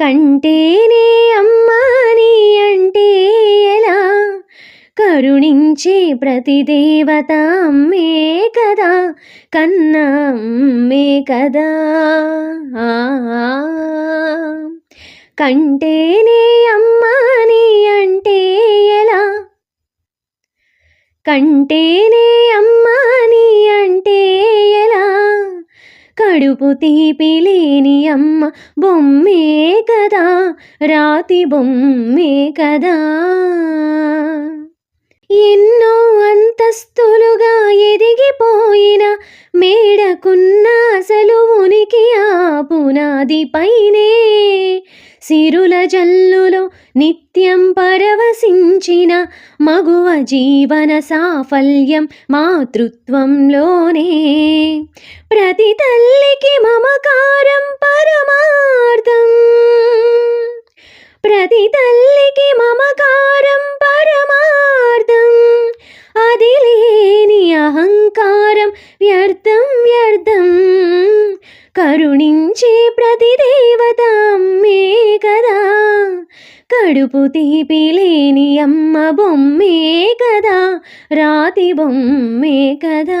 కంటేనే అమ్మా నీ అంటే ఎలా? కరుణించే ప్రతి దేవత అమ్మే కదా కన్నా అమ్మే కదా. ఆ, కంటేనే అమ్మా నీ అంటే ఎలా? కంటేనే అమ్మా నీ అంటే కడుపు తీపి లేని అమ్మ బొమ్మే కదా రాతి బొమ్మే కదా. ఎన్నో అంతస్తులుగా ఎదిగిపోయిన మేడకున్న అసలు ఉనికి ఆ పునాది పైనే. సిరుల జల్లులో నిత్యం పరవ సాధించిన మగువ జీవన సాఫల్యం మాతృత్వంలోనే. ప్రతి తల్లికి మమకారం పరమార్థం. ప్రతి తల్లికి మమకారం పరమార్థం. అది లేని అహంకారం వ్యర్థం వ్యర్థం. కరుణించే ప్రతి దేవత మే కడుపు తీపి లేని అమ్మ బొమ్మే కదా రాతి బొమ్మే కదా.